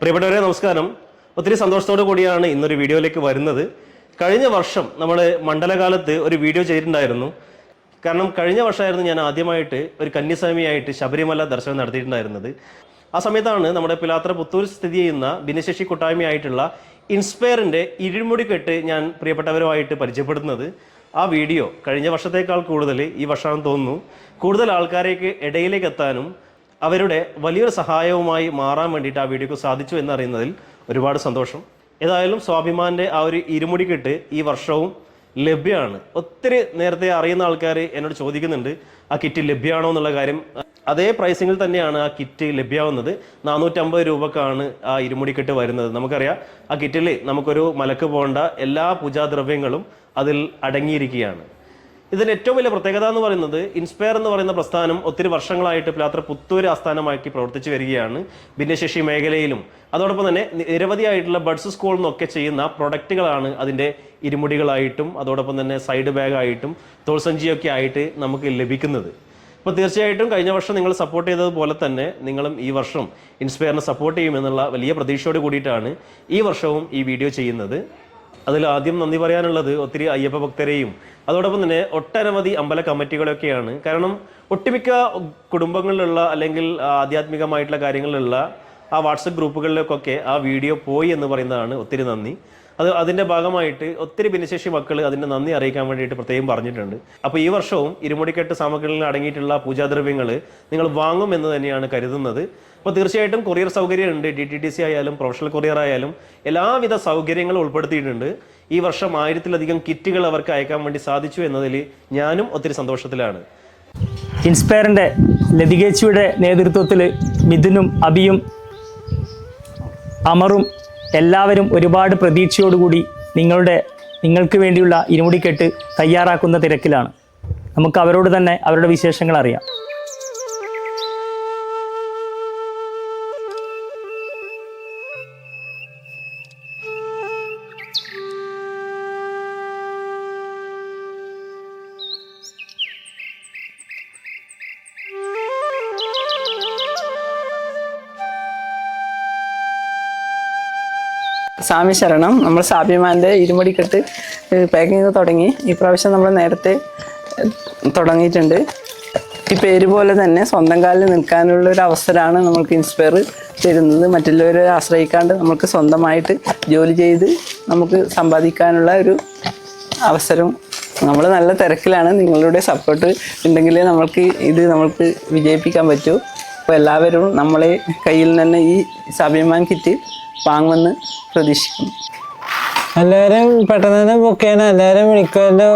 പ്രിയപ്പെട്ടവരെ നമസ്കാരം. ഒത്തിരി സന്തോഷത്തോടു കൂടിയാണ് ഇന്നൊരു വീഡിയോയിലേക്ക് വരുന്നത്. കഴിഞ്ഞ വർഷം നമ്മൾ മണ്ഡലകാലത്ത് ഒരു വീഡിയോ ചെയ്തിട്ടുണ്ടായിരുന്നു. കാരണം കഴിഞ്ഞ വർഷമായിരുന്നു ഞാൻ ആദ്യമായിട്ട് ഒരു കന്യാസ്വാമിയായിട്ട് ശബരിമല ദർശനം നടത്തിയിട്ടുണ്ടായിരുന്നത്. ആ സമയത്താണ് നമ്മുടെ പിലാത്ര പുത്തൂർ സ്ഥിതി ചെയ്യുന്ന ഭിന്നശേഷി കൂട്ടായ്മയായിട്ടുള്ള ഇൻസ്പയറിന്റെ ഇരുമുടിക്കെട്ട് ഞാൻ പ്രിയപ്പെട്ടവരുമായിട്ട് പരിചയപ്പെടുന്നത് ആ വീഡിയോ കഴിഞ്ഞ വർഷത്തേക്കാൾ കൂടുതൽ ഈ വർഷമാണെന്ന് തോന്നുന്നു. കൂടുതൽ ആൾക്കാരേക്ക് ഇടയിലേക്ക് എത്താനും അവരുടെ വലിയൊരു സഹായവുമായി മാറാൻ വേണ്ടിയിട്ട് ആ വീഡിയോക്ക് സാധിച്ചു എന്നറിയുന്നതിൽ ഒരുപാട് സന്തോഷം. ഏതായാലും സ്വാഭിമാന്റെ ആ ഒരു ഇരുമുടിക്കെട്ട് ഈ വർഷവും ലഭ്യമാണ് ഒത്തിരി നേരത്തെ അറിയുന്ന ആൾക്കാർ എന്നോട് ചോദിക്കുന്നുണ്ട് ആ കിറ്റ് ലഭ്യമാണോ എന്നുള്ള കാര്യം? അതേ പ്രൈസിങ്ങിൽ തന്നെയാണ് ആ കിറ്റ് ലഭ്യമാവുന്നത് നാനൂറ്റമ്പത് രൂപക്കാണ് ആ ഇരുമുടിക്കെട്ട് വരുന്നത്. നമുക്കറിയാം ആ കിറ്റിൽ നമുക്കൊരു മലക്ക് പോകേണ്ട എല്ലാ പൂജാദ്രവ്യങ്ങളും അതിൽ അടങ്ങിയിരിക്കുകയാണ്. ഇതിന് ഏറ്റവും വലിയ പ്രത്യേകത എന്ന് പറയുന്നത് ഇൻസ്പയർ എന്ന് പറയുന്ന പ്രസ്ഥാനം ഒത്തിരി വർഷങ്ങളായിട്ട് പിലാത്ര പുത്തൂര് ആസ്ഥാനമാക്കി പ്രവർത്തിച്ചു വരികയാണ് ഭിന്നശേഷി മേഖലയിലും. അതോടൊപ്പം തന്നെ നിരവധിയായിട്ടുള്ള ബഡ്സ് സ്കൂളിൽ നിന്നൊക്കെ ചെയ്യുന്ന പ്രൊഡക്റ്റുകളാണ് അതിന്റെ ഇരുമുടികളായിട്ടും അതോടൊപ്പം തന്നെ സൈഡ് ബാഗായിട്ടും തോൾസഞ്ചിയൊക്കെ ആയിട്ട് നമുക്ക് ലഭിക്കുന്നത്. അപ്പോൾ തീർച്ചയായിട്ടും കഴിഞ്ഞ വർഷം നിങ്ങൾ സപ്പോർട്ട് ചെയ്തതുപോലെ തന്നെ നിങ്ങളും ഈ വർഷം ഇൻസ്പയറിനെ സപ്പോർട്ട് ചെയ്യുമെന്നുള്ള വലിയ പ്രതീക്ഷയോട് കൂടിയിട്ടാണ് ഈ വർഷവും ഈ വീഡിയോ ചെയ്യുന്നത്. അതിൽ ആദ്യം നന്ദി പറയാനുള്ളത് ഒത്തിരി അയ്യപ്പ ഭക്തരെയും അതോടൊപ്പം തന്നെ ഒട്ടനവധി അമ്പല കമ്മിറ്റികളൊക്കെയാണ്. കാരണം ഒട്ടുമിക്ക കുടുംബങ്ങളിലുള്ള അല്ലെങ്കിൽ ആധ്യാത്മികമായിട്ടുള്ള കാര്യങ്ങളിലുള്ള ആ വാട്സപ്പ് ഗ്രൂപ്പുകളിലേക്കൊക്കെ ആ വീഡിയോ പോയി എന്ന് പറയുന്നതാണ് ഒത്തിരി നന്ദി. അത് അതിന്റെ ഭാഗമായിട്ട് ഒത്തിരി ഭിന്നശേഷി മക്കൾ അതിന്റെ നന്ദി അറിയിക്കാൻ വേണ്ടിയിട്ട് പ്രത്യേകം പറഞ്ഞിട്ടുണ്ട്. അപ്പോൾ ഈ വർഷവും ഇരുമുടിക്കെട്ട് സാമഗ്രികളിൽ അടങ്ങിയിട്ടുള്ള പൂജാദ്രവ്യങ്ങൾ നിങ്ങൾ വാങ്ങും എന്ന് തന്നെയാണ് കരുതുന്നത്. അപ്പോൾ തീർച്ചയായിട്ടും കൊറിയർ സൗകര്യം ഉണ്ട് ഡി ടി ടി സി ആയാലും പ്രൊഫഷണൽ കൊറിയർ ആയാലും എല്ലാവിധ സൗകര്യങ്ങളും ഉൾപ്പെടുത്തിയിട്ടുണ്ട്. ഈ വർഷം ആയിരത്തിലധികം കിറ്റുകൾ അവർക്ക് അയക്കാൻ വേണ്ടി സാധിച്ചു എന്നതിൽ ഞാനും ഒത്തിരി സന്തോഷത്തിലാണ്. ഇൻസ്പയറിന്റെ ലതികേച്ചിയുടെ നേതൃത്വത്തിൽ മിഥുനും അബിയും അമറും എല്ലാവരും ഒരുപാട് പ്രതീക്ഷയോടുകൂടി നിങ്ങളുടെ നിങ്ങൾക്ക് വേണ്ടിയുള്ള ഇരുമുടിക്കെട്ട് തയ്യാറാക്കുന്ന തിരക്കിലാണ്. നമുക്ക് അവരോട് തന്നെ അവരുടെ വിശേഷങ്ങൾ അറിയാം. സ്വാമി ശരണം. നമ്മൾ സാബിമാന്റെ ഇരുമുടിക്കെട്ട് പാക്കിങ് തുടങ്ങി. ഈ പ്രാവശ്യം നമ്മൾ നേരത്തെ തുടങ്ങിയിട്ടുണ്ട്. ഈ പേര് പോലെ തന്നെ സ്വന്തം കാലിൽ നിൽക്കാനുള്ള ഒരു അവസരമാണ് നമ്മൾക്ക് ഇൻസ്പയർ തരുന്നത്. മറ്റുള്ളവരെ ആശ്രയിക്കാണ്ട് നമുക്ക് സ്വന്തമായിട്ട് ജോലി ചെയ്ത് നമുക്ക് സമ്പാദിക്കാനുള്ള ഒരു അവസരം. നമ്മൾ നല്ല തിരക്കിലാണ്. നിങ്ങളുടെ സപ്പോർട്ട് ഉണ്ടെങ്കിലേ നമ്മൾക്ക് ഇത് നമ്മൾക്ക് വിജയിപ്പിക്കാൻ പറ്റൂ. അപ്പോൾ എല്ലാവരും നമ്മളെ കയ്യിൽ തന്നെ ഈ സ്വാഭിമാൻ കിറ്റ് വാങ്ങുമെന്ന് പ്രതീക്ഷിക്കുന്നു. എല്ലാവരും പെട്ടെന്ന് തന്നെ ബുക്ക് ചെയ്യണം എല്ലാവരും വിളിക്കുമല്ലോ.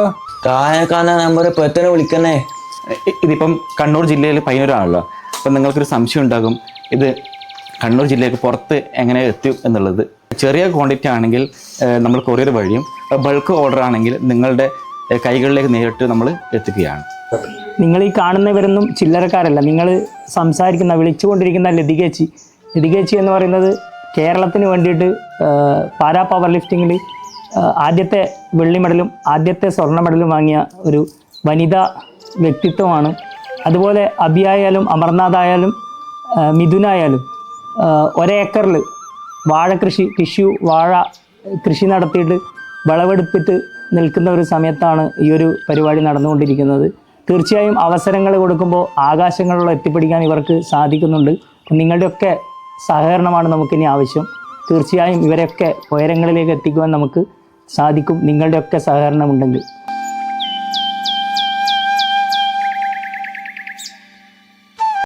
താഴെ കാണുന്ന നമ്പർ പെട്ടെന്ന് എത്ര വിളിക്കുന്നേ? ഇതിപ്പം കണ്ണൂർ ജില്ലയിൽ പയ്യന്നൂരാണല്ലോ. അപ്പം നിങ്ങൾക്കൊരു സംശയം ഉണ്ടാകും. ഇത് കണ്ണൂർ ജില്ലയ്ക്ക് പുറത്ത് എങ്ങനെ എത്തും എന്നുള്ളത്. ചെറിയ ക്വാണ്ടിറ്റി ആണെങ്കിൽ നമ്മൾ കൊറിയർ വഴിയും ബൾക്ക് ഓർഡർ ആണെങ്കിൽ നിങ്ങളുടെ കൈകളിലേക്ക് നേരിട്ട് നമ്മൾ എത്തിക്കുകയാണ് നിങ്ങൾ ഈ കാണുന്നവരൊന്നും ചില്ലറക്കാരല്ല. നിങ്ങൾ സംസാരിക്കുന്ന വിളിച്ചുകൊണ്ടിരിക്കുന്ന ലതികേച്ചി. ലതികേച്ചി എന്ന് പറയുന്നത് കേരളത്തിന് വേണ്ടിയിട്ട് പാരാ പവർ ലിഫ്റ്റിങ്ങിൽ ആദ്യത്തെ വെള്ളി മെഡലും ആദ്യത്തെ സ്വർണ മെഡലും വാങ്ങിയ ഒരു വനിതാ വ്യക്തിത്വമാണ്. അതുപോലെ അബിയായാലും അമർനാഥായാലും മിഥുനായാലും ഒരേ ഒരേക്കറിൽ വാഴ കൃഷി ടിഷ്യൂ വാഴ കൃഷി നടത്തിയിട്ട് വിളവെടുപ്പിട്ട് നിൽക്കുന്ന ഒരു സമയത്താണ് ഈ ഒരു പരിപാടി നടന്നുകൊണ്ടിരിക്കുന്നത്. തീർച്ചയായും അവസരങ്ങൾ കൊടുക്കുമ്പോൾ ആകാശങ്ങളിൽ എത്തിപ്പിടിക്കാൻ ഇവർക്ക് സാധിക്കുന്നുണ്ട്. നിങ്ങളുടെയൊക്കെ സഹകരണമാണ് നമുക്കിനി ആവശ്യം. തീർച്ചയായും ഇവരെയൊക്കെ ഉയരങ്ങളിലേക്ക് എത്തിക്കുവാൻ നമുക്ക് സാധിക്കും. നിങ്ങളുടെയൊക്കെ സഹകരണം ഉണ്ടെങ്കിൽ